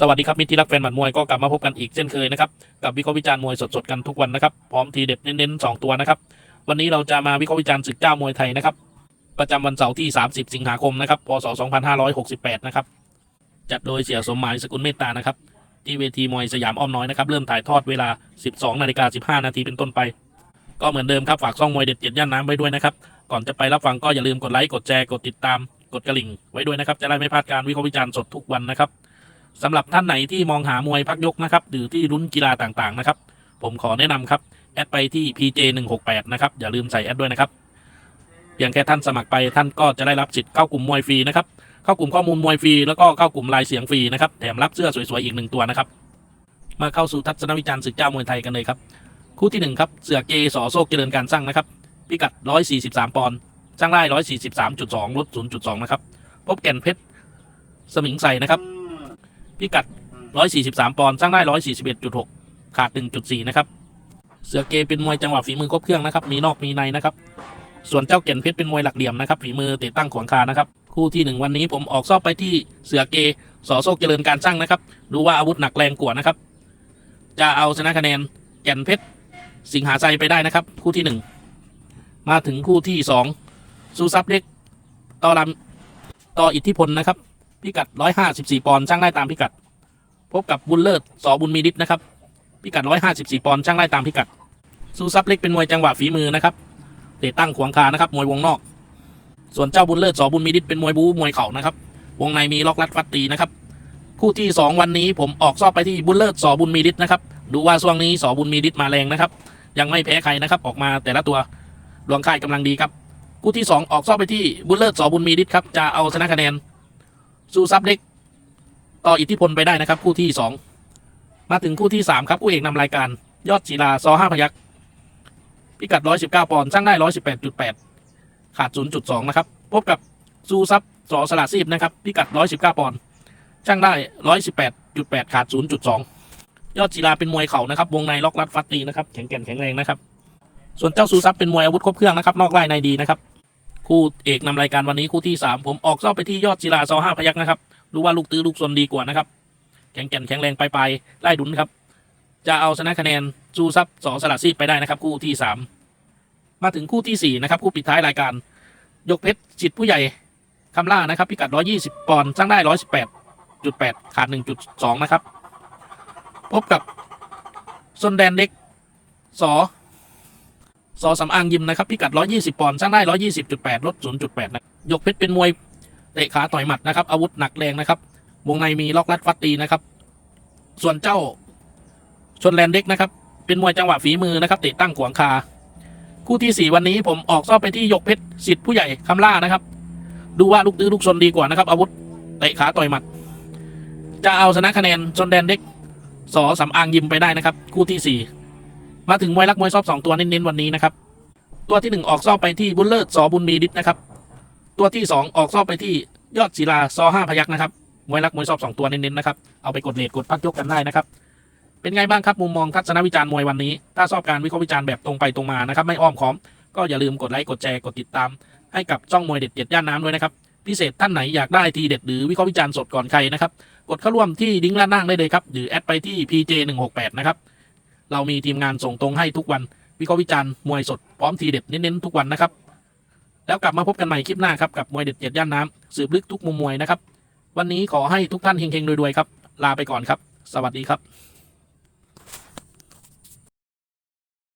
สวัสดีครับมิตรที่รักแฟนหมัดมวยก็กลับมาพบกันอีกเช่นเคยนะครับกับวิเคราะห์วิจารณ์มวยสดๆกันทุกวันนะครับพร้อมทีเด็ดเน้นๆสองตัวนะครับวันนี้เราจะมาวิเคราะห์วิจารณ์ศึกเจ้ามวยไทยนะครับประจำวันเสาร์ที่ 30 สิงหาคมนะครับพศ 2568 นะครับจัดโดยเสียสมหมายสกุลเมตตานะครับที่เวทีมวยสยามอ้อมน้อยนะครับเริ่มถ่ายทอดเวลา 12 นาฬิกา15 นาทีเป็นต้นไป ก็เหมือนเดิมครับฝากช่องมวยเด็ดเจ็ดย่านน้ำไว้ด้วยนะครับก่อนจะไปรับฟังก็อย่าลืมกดไลค์กดแชร์กดติดตาม กดกระลิ่งไว้ด้วยนะครับจะได้ไม่พลาดการวิเคราะห์วิจารณ์สดทุกวันนะครับ สำหรับท่านไหนที่มองหามวยพักยกนะครับหรือที่รุ้นกีฬาต่างๆนะครับ ผมขอแนะนำครับ แอดไปที่ PJ 1 6 8นะครับอย่าลืมใส่แอดด้วยนะครับเพียงแค่ท่านสมัครไปท่านก็จะได้รับสิทธิ์เข้ากลุ่มมวยฟรีนะครับเข้ากลุ่มข้อมูลมวยฟรีแล้วก็เข้ากลุ่มลายเสียงฟรีนะครับแถมรับเสื้อสวยๆอีกหนึ่งตัวนะครับมาเข้าสู่ทัศนวิจารณ์ศึกเจ้ามวยไทยกันเลยครับคู่ที่หนึ่งครับเสือเกสอโซกเจริญการสร้างนะครับพิกัด 143 ปอนด์ช่างได้ 143.2 ลด 0.2 นะครับ พบแก่นเพชร สมิงใส่นะครับ พิกัด 143 ปอนด์สร้างได้ 141.6 ขาด 1.4 นะครับ เสือเกเป็นมวยจังหวะฝีมือครบเครื่องนะครับ มีนอกมีในนะครับ ส่วนเจ้าเก่นเพชรเป็นมวยหลักเหลี่ยมนะครับฝีมือเตะตั้งขวางคานะครับ คู่ที่หนึ่งวันนี้ผมออกซอบไปที่เสือเกสอโซกเจริญการสร้างนะครับ ดูว่าอาวุธหนักแรงกว่านะครับ จะเอาชนะคะแนนแก่นเพชรสิงหาใจไปได้นะครับ คู่ที่หนึ่งมาถึงคู่ที่สองซูซับเล็กต่อลำต่ออิทธิพลนะครับ พิกัด154ปอนด์ช่างได้ตามพิกัด พบกับบุญเลิศสอบุญมีดิษนะครับ พิกัด154ปอนด์ช่างได้ตามพิกัดซูซับเล็กเป็นมวยจังหวะฝีมือนะครับเตะตั้งขวางคานะครับมวยวงนอก ส่วนเจ้าบุญเลิศสอบุญมีดิษเป็นมวยบู๊มวยเข่านะครับ วงในมีล็อกรัดฟัดตีนะครับคู่ที่ 2 วันนี้ผมออกซอบไปที่บุญเลิศสอบุญมีดิษนะครับ ดูว่าช่วงนี้สอบุญมีดิษมาแรงนะครับ ยังไม่แพ้ใครนะครับ ออกมาแต่ละตัวดวงค่ายกำลังดีครับ คู่ที่ 2 ออกซอบไปที่บุญเลิศสอบุญมีดิษครับจะเอาชนะคะแนน สู้ซับเล็ก ต่ออิทธิพลไปได้นะครับ คู่ที่สองมาถึงคู่ที่สามครับคู่เอกนำรายการ ยอดจีลาซอห้าพยักพิกัดร้อยสิบเก้าปอนด์สร้างได้ร้อยสิบแปดจุดแปดขาดศูนย์จุดสองนะครับ พบกับซูซับสอสลาซีบนะครับพิกัดร้อยสิบเก้าปอนด์ช่างได้ร้อยสิบแปดจุดแปดขาดศูนย์จุดสองยอดจีลาเป็นมวยเข่านะครับ วงในล็อกรัดฟัดตีนะครับแข็งแกร่งแข็งแรงนะครับ ส่วนเจ้าซูซับเป็นมวยอาวุธครบเครื่องนะครับ นอกไล่ในดีนะครับ คู่เอกนำรายการวันนี้คู่ที่สามผมออกเส้าไปที่ยอดศิลาซอห้าพยักนะครับดูว่าลูกตื้อลูกซนดีกว่านะครับ แข็งแกร่งแข็งแรงไปไปไล่ดุนครับ จะเอาชนะคะแนนจูซับสองสลัดซีดไปได้นะครับ คู่ที่สามมาถึงคู่ที่สี่นะครับ คู่ปิดท้ายรายการ ยกเพชรจิตผู้ใหญ่คำล่านะครับ พิกัดร้อยี่สิบปอนด์สร้างได้ร้อยสิบแปดจุดแปดขาดหนึ่งจุดสองนะครับ พบกับซนแดนเล็กสอ ซอสำอางยิมนะครับพิกัด 120 ปอนด์สร้างได้ 120.8 ลด 0.8 นะยกเพชรเป็นมวยเตะขาต่อยหมัดนะครับ อาวุธหนักแรงนะครับ วงในมีล็อกรัดฟัดตีนะครับ ส่วนเจ้าชนแลนเด็กนะครับ เป็นมวยจังหวะฝีมือนะครับเตะตั้งขวางคา คู่ที่ 4 วันนี้ผมออกซอบไปที่ยกเพชรสิทธิ์ผู้ใหญ่คำล่านะครับ ดูว่าลูกตื้อลูกชนดีกว่านะครับ อาวุธเตะขาต่อยหมัด จะเอาชนะคะแนนชนแดนเด็กสอสำอางยิมไปได้นะครับ คู่ที่สี่ มาถึงมวยรักมวยชอบสองตัวเน้นๆวันนี้นะครับ ตัวที่หนึ่งออกซอบไปที่บุญเลิศสอบุญมีดิษนะครับ ตัวที่สองออกซอบไปที่ยอดศิลาซอห้าพยักนะครับมวยรักมวยชอบสองตัวเน้นๆนะครับเอาไปกดเลทกดพักยกกันได้นะครับเป็นไงบ้างครับมุมมองทัศนวิจารณ์มวยวันนี้ ถ้าชอบการวิเคราะห์วิจารณ์แบบตรงไปตรงมานะครับไม่อ้อมค้อมก็อย่าลืมกดไลค์กดแชร์กดติดตาม ให้กับช่องมวยเด็ดเจ็ดย่านน้ำด้วยนะครับพิเศษท่านไหนอยากได้ทีเด็ดหรือวิเคราะห์วิจารณ์สดก่อนใครนะครับกดเข้าร่วมที่ลิงก์ด้านล่างได้เลยครับหรือแอดไปที่ PJ 1 6 8นะครับ เรามีทีมงานส่งตรงให้ทุกวัน วิเคราะห์วิจารณ์มวยสดพร้อมทีเด็ดเน้นๆทุกวันนะครับ แล้วกลับมาพบกันใหม่คลิปหน้าครับกับมวยเด็ดเจ็ดย่านน้ำสืบลึกทุกมุมมวยนะครับ วันนี้ขอให้ทุกท่านเฮงๆรวยๆครับลาไปก่อนครับ สวัสดีครับ